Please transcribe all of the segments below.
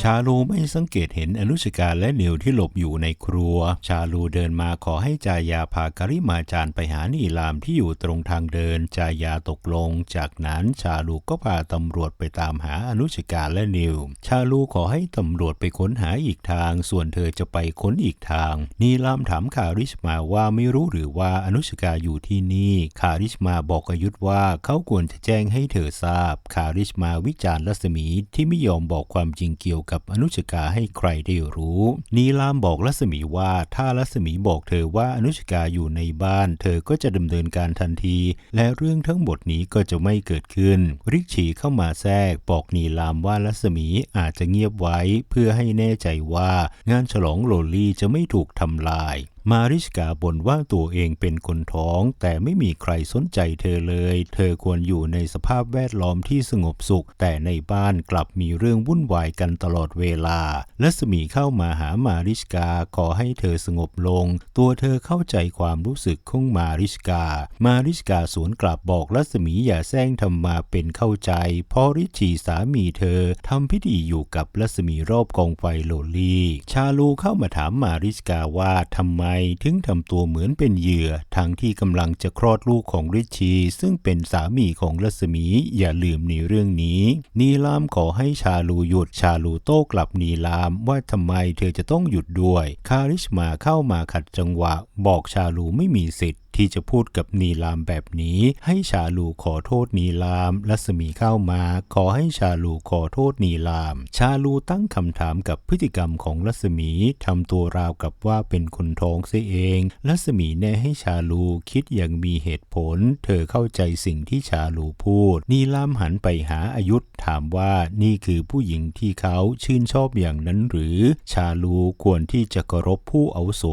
ชาลูไม่สังเกตเห็นอนุชกาและนิวที่หลบอยู่ในครัว ชาลูเดินมาขอให้จายาพาการิมาจารย์ไปหานีลามที่อยู่ตรงทางเดิน จายาตกลง จากนั้นชาลูก็พาตำรวจไปตามหาอนุชกาและนิว ชาลูขอให้ตำรวจไปค้นหาอีกทาง ส่วนเธอจะไปค้นอีกทาง นีลามถามคาริชมาว่าไม่รู้หรือว่าอนุชกาอยู่ที่นี่คาริชมาบอกอยุธว่าเขาควรจะแจ้งให้เธอทราบ คาริชมาวิจารณ์รัศมีที่ไม่ยอมบอกความจริงเกี่ยวกับอนุชกาให้ใครได้รู้ นีลามบอกรัศมีว่าถ้ารัศมีบอกเธอว่าอนุชกาอยู่ในบ้าน เธอก็จะดำเนินการทันที และเรื่องทั้งหมดนี้ก็จะไม่เกิดขึ้น ริกชีเข้ามาแทรกบอกนีลามว่ารัศมีอาจจะเงียบไว้ เพื่อให้แน่ใจว่างานฉลองโลลี่จะไม่ถูกทำลายมาริชกาบ่นว่าตัวเองเป็นคนท้อง แต่ไม่มีใครสนใจเธอเลย เธอควรอยู่ในสภาพแวดล้อมที่สงบสุข แต่ในบ้านกลับมีเรื่องวุ่นวายกันตลอดเวลาลัสมีเข้ามาหามาริชกาขอให้เธอสงบลง ตัวเธอเข้าใจความรู้สึกของมาริชกา มาริชกาสวนกลับบอกรัศมีอย่าแซงทำมาเป็นเข้าใจเพราะริชีสามีเธอทำพิธีอยู่กับรัศมีรอบกองไฟโลลี ชาลูเข้ามาถามมาริชกาว่าทำไมถึงทำตัวเหมือนเป็นเหยื่อทั้งที่กำลังจะคลอดลูกของริชีซึ่งเป็นสามีของรัศมีอย่าลืมในเรื่องนี้ นีลามขอให้ชาลูหยุดชาลูโต้กลับนีลามว่าทำไมเธอจะต้องหยุดด้วย คาริชมาเข้ามาขัดจังหวะ บอกชาลูไม่มีสิทธิ์ที่จะพูดกับนีลามแบบนี้ ให้ชาลูขอโทษนีลามรัศมีเข้ามา ขอให้ชาลูขอโทษนีลาม ชาลูตั้งคำถามกับพฤติกรรมของรัศมีทำตัวราวกับว่าเป็นคนท้องเสียเองรัศมีแน่ให้ชาลูคิดอย่างมีเหตุผล เธอเข้าใจสิ่งที่ชาลูพูด นีลามหันไปหาอายุธถามว่านี่คือผู้หญิงที่เขาชื่นชอบอย่างนั้นหรือ ชาลูควรที่จะเคารพผู้อาวุโส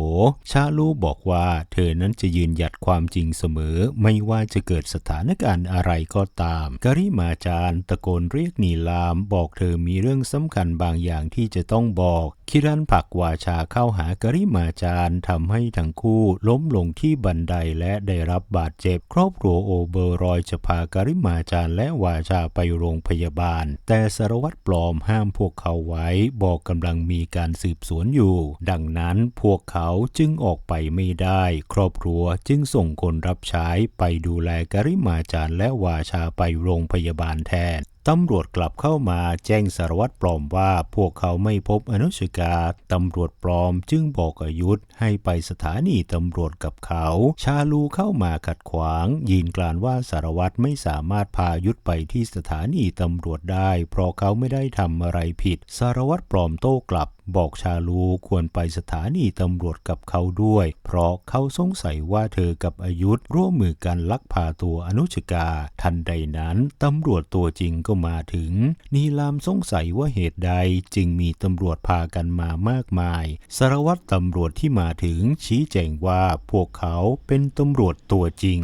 ชาลูบอกว่าเธอนั้นจะยืนหยัดความจริงเสมอ ไม่ว่าจะเกิดสถานการณ์อะไรก็ตาม กริมาจารย์ตะโกนเรียกนีลาม บอกเธอมีเรื่องสำคัญบางอย่างที่จะต้องบอก คิรันผักวาชาเข้าหากริมาจารย์ทำให้ทั้งคู่ล้มลงที่บันไดและได้รับบาดเจ็บ ครอบครัวโอเบอร์รอยจะพากริมาจารย์และวาชาไปโรงพยาบาล แต่สารวัตรปลอมห้ามพวกเขาไว้ บอกกำลังมีการสืบสวนอยู่ ดังนั้นพวกเขาจึงออกไปไม่ได้ ครอบครัวจึงส่งคนรับใช้ไปดูแลกริมาจารย์และวาชาไปโรงพยาบาลแทน ตำรวจกลับเข้ามาแจ้งสารวัตรปลอมว่าพวกเขาไม่พบอนุชกา ตำรวจปลอมจึงบอกอายุธให้ไปสถานีตำรวจกับเขา ชาลูเข้ามาขัดขวาง ยืนกลานว่าสารวัตรไม่สามารถพายุธไปที่สถานีตำรวจได้ เพราะเขาไม่ได้ทำอะไรผิด สารวัตรปลอมโต้กลับ บอกชาลูควรไปสถานีตำรวจกับเขาด้วย เพราะเขาสงสัยว่าเธอกับอายุธร่วมมือกันลักพาตัวอนุชกา ทันใดนั้นตำรวจตัวจริงก็มาถึง นีลามสงสัยว่าเหตุใดจึงมีตำรวจพากันมามากมาย สารวัตรตำรวจที่มาถึงชี้แจงว่าพวกเขาเป็นตำรวจตัวจริง